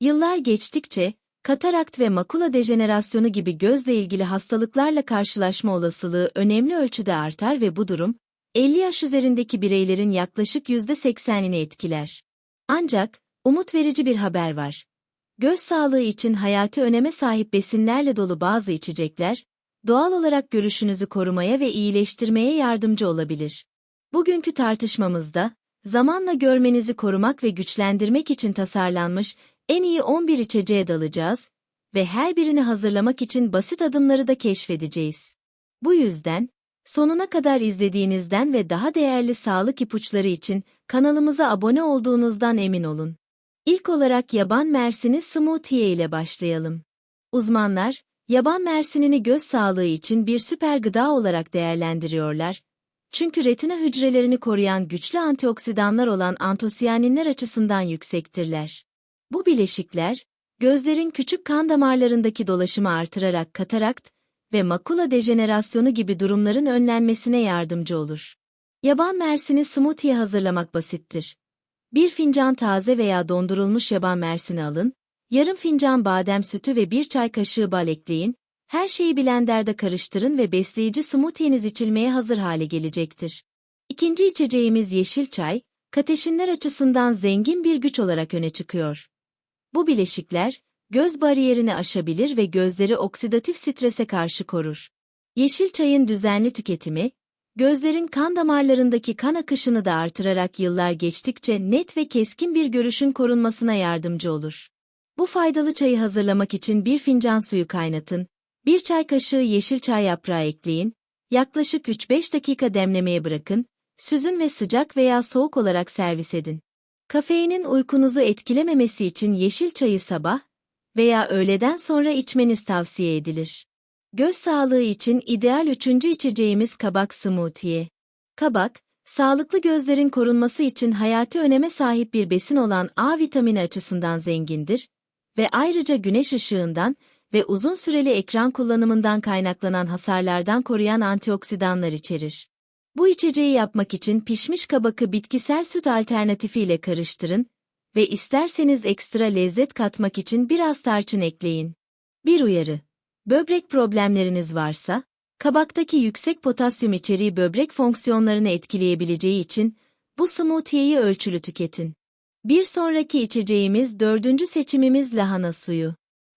Yıllar geçtikçe, katarakt ve makula dejenerasyonu gibi gözle ilgili hastalıklarla karşılaşma olasılığı önemli ölçüde artar ve bu durum, 50 yaş üzerindeki bireylerin yaklaşık %80'ini etkiler. Ancak, umut verici bir haber var. Göz sağlığı için hayati öneme sahip besinlerle dolu bazı içecekler, doğal olarak görüşünüzü korumaya ve iyileştirmeye yardımcı olabilir. Bugünkü tartışmamızda, zamanla görmenizi korumak ve güçlendirmek için tasarlanmış en iyi 11 içeceğe dalacağız ve her birini hazırlamak için basit adımları da keşfedeceğiz. Bu yüzden, sonuna kadar izlediğinizden ve daha değerli sağlık ipuçları için kanalımıza abone olduğunuzdan emin olun. İlk olarak yaban mersini smoothie ile başlayalım. Uzmanlar, yaban mersinini göz sağlığı için bir süper gıda olarak değerlendiriyorlar. Çünkü retina hücrelerini koruyan güçlü antioksidanlar olan antosiyaninler açısından yüksektirler. Bu bileşikler, gözlerin küçük kan damarlarındaki dolaşımı artırarak katarakt ve makula dejenerasyonu gibi durumların önlenmesine yardımcı olur. Yaban mersini smoothie hazırlamak basittir. Bir fincan taze veya dondurulmuş yaban mersini alın, yarım fincan badem sütü ve bir çay kaşığı bal ekleyin, her şeyi blenderde karıştırın ve besleyici smoothie'niz içilmeye hazır hale gelecektir. İkinci içeceğimiz yeşil çay, kateşinler açısından zengin bir güç olarak öne çıkıyor. Bu bileşikler, göz bariyerini aşabilir ve gözleri oksidatif strese karşı korur. Yeşil çayın düzenli tüketimi, gözlerin kan damarlarındaki kan akışını da artırarak yıllar geçtikçe net ve keskin bir görüşün korunmasına yardımcı olur. Bu faydalı çayı hazırlamak için bir fincan suyu kaynatın, bir çay kaşığı yeşil çay yaprağı ekleyin, yaklaşık 3-5 dakika demlemeye bırakın, süzün ve sıcak veya soğuk olarak servis edin. Kafeinin uykunuzu etkilememesi için yeşil çayı sabah veya öğleden sonra içmeniz tavsiye edilir. Göz sağlığı için ideal üçüncü içeceğimiz kabak smoothie. Kabak, sağlıklı gözlerin korunması için hayati öneme sahip bir besin olan A vitamini açısından zengindir ve ayrıca güneş ışığından ve uzun süreli ekran kullanımından kaynaklanan hasarlardan koruyan antioksidanlar içerir. Bu içeceği yapmak için pişmiş kabakı bitkisel süt alternatifiyle karıştırın ve isterseniz ekstra lezzet katmak için biraz tarçın ekleyin. Bir uyarı. Böbrek problemleriniz varsa, kabaktaki yüksek potasyum içeriği böbrek fonksiyonlarını etkileyebileceği için bu smoothie'yi ölçülü tüketin. Bir sonraki içeceğimiz dördüncü seçimimiz lahana suyu.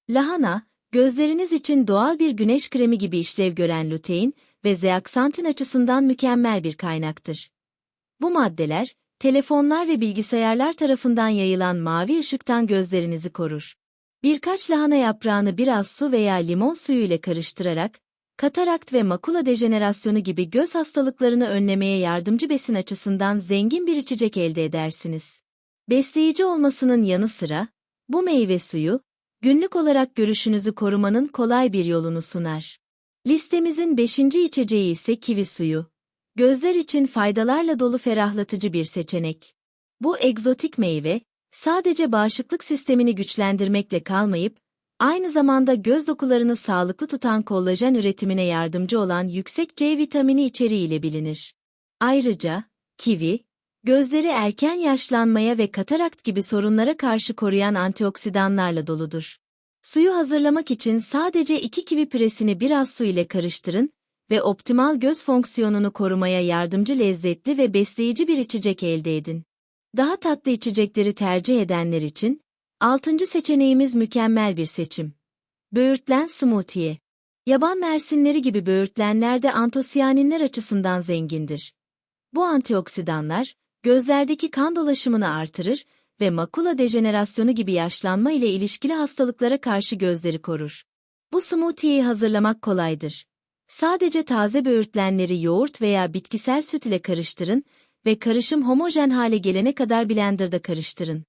Lahana, gözleriniz için doğal bir güneş kremi gibi işlev gören lutein ve zeaksantin açısından mükemmel bir kaynaktır. Bu maddeler, telefonlar ve bilgisayarlar tarafından yayılan mavi ışıktan gözlerinizi korur. Birkaç lahana yaprağını biraz su veya limon suyu ile karıştırarak, katarakt ve makula dejenerasyonu gibi göz hastalıklarını önlemeye yardımcı besin açısından zengin bir içecek elde edersiniz. Besleyici olmasının yanı sıra, bu meyve suyu, günlük olarak görüşünüzü korumanın kolay bir yolunu sunar. Listemizin beşinci içeceği ise kivi suyu. Gözler için faydalarla dolu ferahlatıcı bir seçenek. Bu egzotik meyve, sadece bağışıklık sistemini güçlendirmekle kalmayıp, aynı zamanda göz dokularını sağlıklı tutan kollajen üretimine yardımcı olan yüksek C vitamini içeriğiyle bilinir. Ayrıca, kivi, gözleri erken yaşlanmaya ve katarakt gibi sorunlara karşı koruyan antioksidanlarla doludur. Suyu hazırlamak için sadece iki kivi püresini biraz su ile karıştırın ve optimal göz fonksiyonunu korumaya yardımcı lezzetli ve besleyici bir içecek elde edin. Daha tatlı içecekleri tercih edenler için, altıncı seçeneğimiz mükemmel bir seçim. Böğürtlen smoothie. Yaban mersinleri gibi böğürtlenler de antosiyaninler açısından zengindir. Bu antioksidanlar, gözlerdeki kan dolaşımını artırır ve makula dejenerasyonu gibi yaşlanma ile ilişkili hastalıklara karşı gözleri korur. Bu smoothie'yi hazırlamak kolaydır. Sadece taze böğürtlenleri yoğurt veya bitkisel süt ile karıştırın ve karışım homojen hale gelene kadar blenderda karıştırın.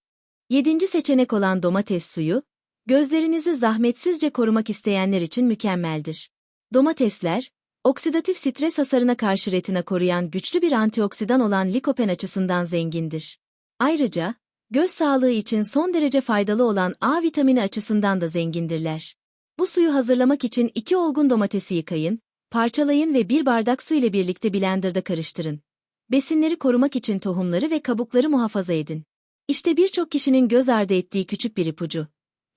Yedinci seçenek olan domates suyu, gözlerinizi zahmetsizce korumak isteyenler için mükemmeldir. Domatesler, oksidatif stres hasarına karşı retina koruyan güçlü bir antioksidan olan likopen açısından zengindir. Ayrıca, göz sağlığı için son derece faydalı olan A vitamini açısından da zengindirler. Bu suyu hazırlamak için iki olgun domatesi yıkayın, parçalayın ve bir bardak su ile birlikte blenderda karıştırın. Besinleri korumak için tohumları ve kabukları muhafaza edin. İşte birçok kişinin göz ardı ettiği küçük bir ipucu.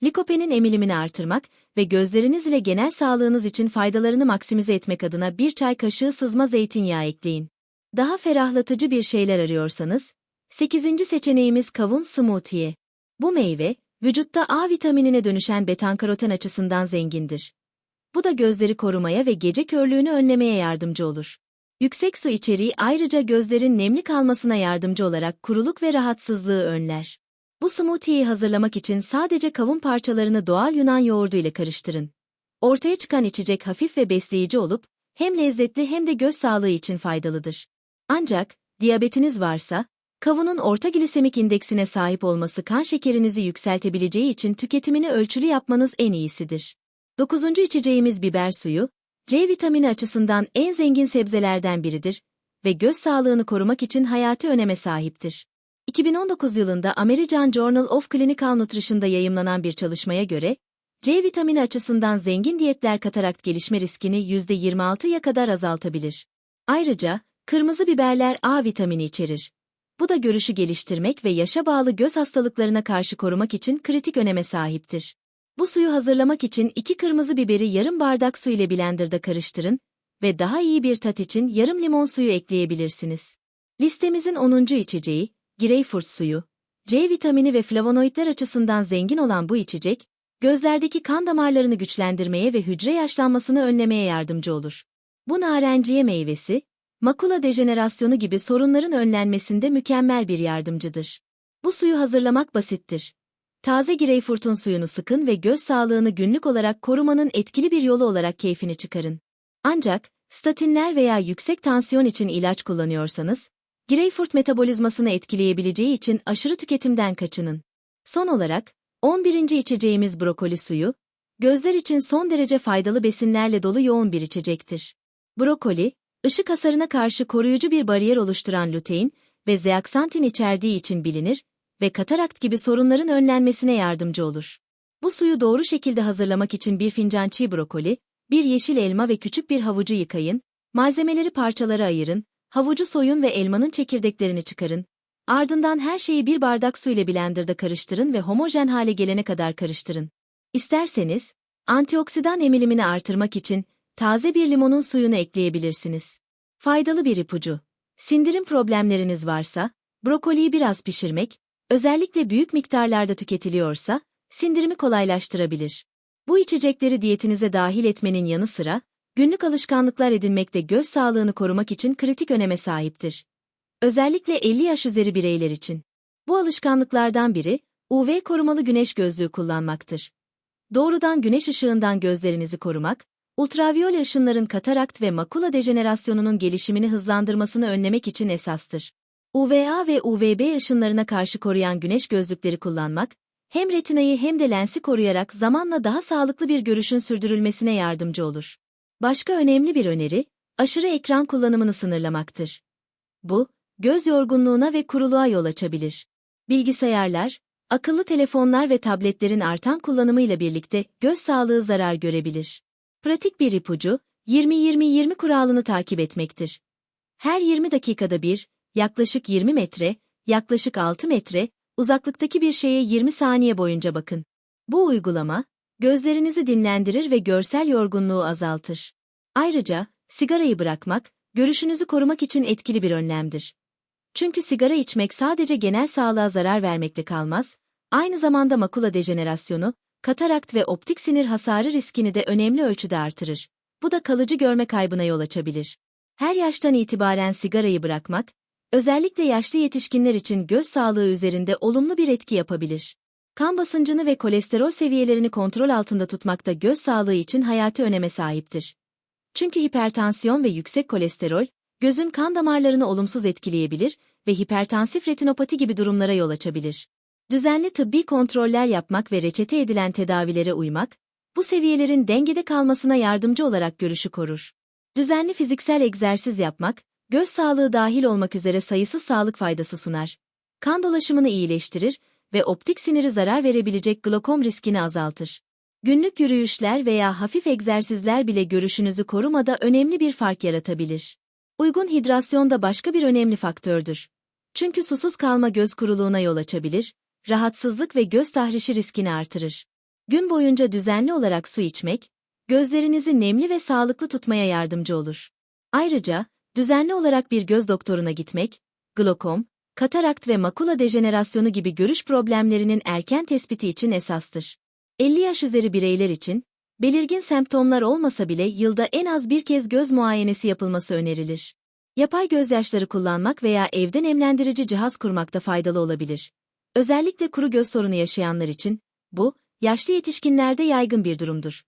Likopenin emilimini artırmak ve gözleriniz ile genel sağlığınız için faydalarını maksimize etmek adına bir çay kaşığı sızma zeytinyağı ekleyin. Daha ferahlatıcı bir şeyler arıyorsanız, 8. seçeneğimiz kavun smoothie. Bu meyve, vücutta A vitaminine dönüşen betankaroten açısından zengindir. Bu da gözleri korumaya ve gece körlüğünü önlemeye yardımcı olur. Yüksek su içeriği ayrıca gözlerin nemli kalmasına yardımcı olarak kuruluk ve rahatsızlığı önler. Bu smoothie'yi hazırlamak için sadece kavun parçalarını doğal Yunan yoğurdu ile karıştırın. Ortaya çıkan içecek hafif ve besleyici olup, hem lezzetli hem de göz sağlığı için faydalıdır. Ancak, diyabetiniz varsa, kavunun orta glisemik indeksine sahip olması kan şekerinizi yükseltebileceği için tüketimini ölçülü yapmanız en iyisidir. Dokuzuncu içeceğimiz biber suyu, C vitamini açısından en zengin sebzelerden biridir ve göz sağlığını korumak için hayati öneme sahiptir. 2019 yılında American Journal of Clinical Nutrition'da yayımlanan bir çalışmaya göre, C vitamini açısından zengin diyetler katarakt gelişme riskini %26'ya kadar azaltabilir. Ayrıca, kırmızı biberler A vitamini içerir. Bu da görüşü geliştirmek ve yaşa bağlı göz hastalıklarına karşı korumak için kritik öneme sahiptir. Bu suyu hazırlamak için iki kırmızı biberi yarım bardak su ile blenderda karıştırın ve daha iyi bir tat için yarım limon suyu ekleyebilirsiniz. Listemizin 10. içeceği, greyfurt suyu. C vitamini ve flavonoidler açısından zengin olan bu içecek, gözlerdeki kan damarlarını güçlendirmeye ve hücre yaşlanmasını önlemeye yardımcı olur. Bu narenciye meyvesi, makula dejenerasyonu gibi sorunların önlenmesinde mükemmel bir yardımcıdır. Bu suyu hazırlamak basittir. Taze greyfurtun suyunu sıkın ve göz sağlığını günlük olarak korumanın etkili bir yolu olarak keyfini çıkarın. Ancak, statinler veya yüksek tansiyon için ilaç kullanıyorsanız, greyfurt metabolizmasını etkileyebileceği için aşırı tüketimden kaçının. Son olarak, 11. içeceğimiz brokoli suyu, gözler için son derece faydalı besinlerle dolu yoğun bir içecektir. Brokoli, ışık hasarına karşı koruyucu bir bariyer oluşturan lutein ve zeaksantin içerdiği için bilinir ve katarakt gibi sorunların önlenmesine yardımcı olur. Bu suyu doğru şekilde hazırlamak için bir fincan çiğ brokoli, bir yeşil elma ve küçük bir havucu yıkayın, malzemeleri parçalara ayırın, havucu soyun ve elmanın çekirdeklerini çıkarın. Ardından her şeyi bir bardak su ile blenderda karıştırın ve homojen hale gelene kadar karıştırın. İsterseniz, antioksidan emilimini artırmak için taze bir limonun suyunu ekleyebilirsiniz. Faydalı bir ipucu. Sindirim problemleriniz varsa, brokoliyi biraz pişirmek, özellikle büyük miktarlarda tüketiliyorsa, sindirimi kolaylaştırabilir. Bu içecekleri diyetinize dahil etmenin yanı sıra, günlük alışkanlıklar edinmekte göz sağlığını korumak için kritik öneme sahiptir. Özellikle 50 yaş üzeri bireyler için. Bu alışkanlıklardan biri, UV korumalı güneş gözlüğü kullanmaktır. Doğrudan güneş ışığından gözlerinizi korumak, ultraviyole ışınların katarakt ve makula dejenerasyonunun gelişimini hızlandırmasını önlemek için esastır. UVA ve UVB ışınlarına karşı koruyan güneş gözlükleri kullanmak, hem retinayı hem de lensi koruyarak zamanla daha sağlıklı bir görüşün sürdürülmesine yardımcı olur. Başka önemli bir öneri, aşırı ekran kullanımını sınırlamaktır. Bu, göz yorgunluğuna ve kuruluğa yol açabilir. Bilgisayarlar, akıllı telefonlar ve tabletlerin artan kullanımıyla birlikte göz sağlığı zarar görebilir. Pratik bir ipucu, 20-20-20 kuralını takip etmektir. Her 20 dakikada bir, yaklaşık 20 metre, yaklaşık 6 metre, uzaklıktaki bir şeye 20 saniye boyunca bakın. Bu uygulama, gözlerinizi dinlendirir ve görsel yorgunluğu azaltır. Ayrıca, sigarayı bırakmak, görüşünüzü korumak için etkili bir önlemdir. Çünkü sigara içmek sadece genel sağlığa zarar vermekle kalmaz, aynı zamanda makula dejenerasyonu, katarakt ve optik sinir hasarı riskini de önemli ölçüde artırır. Bu da kalıcı görme kaybına yol açabilir. Her yaştan itibaren sigarayı bırakmak, özellikle yaşlı yetişkinler için göz sağlığı üzerinde olumlu bir etki yapabilir. Kan basıncını ve kolesterol seviyelerini kontrol altında tutmakta göz sağlığı için hayati öneme sahiptir. Çünkü hipertansiyon ve yüksek kolesterol, gözün kan damarlarını olumsuz etkileyebilir ve hipertansif retinopati gibi durumlara yol açabilir. Düzenli tıbbi kontroller yapmak ve reçete edilen tedavilere uymak, bu seviyelerin dengede kalmasına yardımcı olarak görüşü korur. Düzenli fiziksel egzersiz yapmak, göz sağlığı dahil olmak üzere sayısız sağlık faydası sunar. Kan dolaşımını iyileştirir ve optik siniri zarar verebilecek glokom riskini azaltır. Günlük yürüyüşler veya hafif egzersizler bile görüşünüzü korumada önemli bir fark yaratabilir. Uygun hidrasyon da başka bir önemli faktördür. Çünkü susuz kalma göz kuruluğuna yol açabilir, rahatsızlık ve göz tahrişi riskini artırır. Gün boyunca düzenli olarak su içmek, gözlerinizi nemli ve sağlıklı tutmaya yardımcı olur. Ayrıca, düzenli olarak bir göz doktoruna gitmek, glokom, katarakt ve makula dejenerasyonu gibi görüş problemlerinin erken tespiti için esastır. 50 yaş üzeri bireyler için, belirgin semptomlar olmasa bile yılda en az bir kez göz muayenesi yapılması önerilir. Yapay gözyaşları kullanmak veya evde nemlendirici cihaz kurmakta faydalı olabilir. Özellikle kuru göz sorunu yaşayanlar için, bu, yaşlı yetişkinlerde yaygın bir durumdur.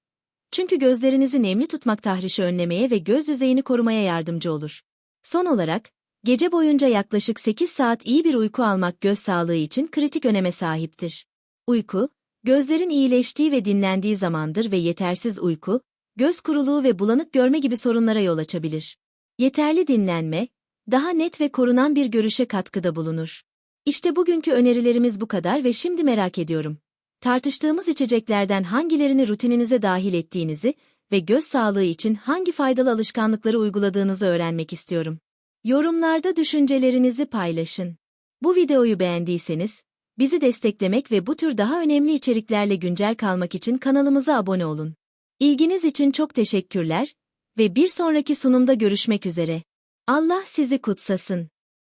Çünkü gözlerinizi nemli tutmak tahrişi önlemeye ve göz yüzeyini korumaya yardımcı olur. Son olarak, gece boyunca yaklaşık 8 saat iyi bir uyku almak göz sağlığı için kritik öneme sahiptir. Uyku, gözlerin iyileştiği ve dinlendiği zamandır ve yetersiz uyku, göz kuruluğu ve bulanık görme gibi sorunlara yol açabilir. Yeterli dinlenme, daha net ve korunan bir görüşe katkıda bulunur. İşte bugünkü önerilerimiz bu kadar ve şimdi merak ediyorum. Tartıştığımız içeceklerden hangilerini rutininize dahil ettiğinizi ve göz sağlığı için hangi faydalı alışkanlıkları uyguladığınızı öğrenmek istiyorum. Yorumlarda düşüncelerinizi paylaşın. Bu videoyu beğendiyseniz, bizi desteklemek ve bu tür daha önemli içeriklerle güncel kalmak için kanalımıza abone olun. İlginiz için çok teşekkürler ve bir sonraki sunumda görüşmek üzere. Allah sizi kutsasın.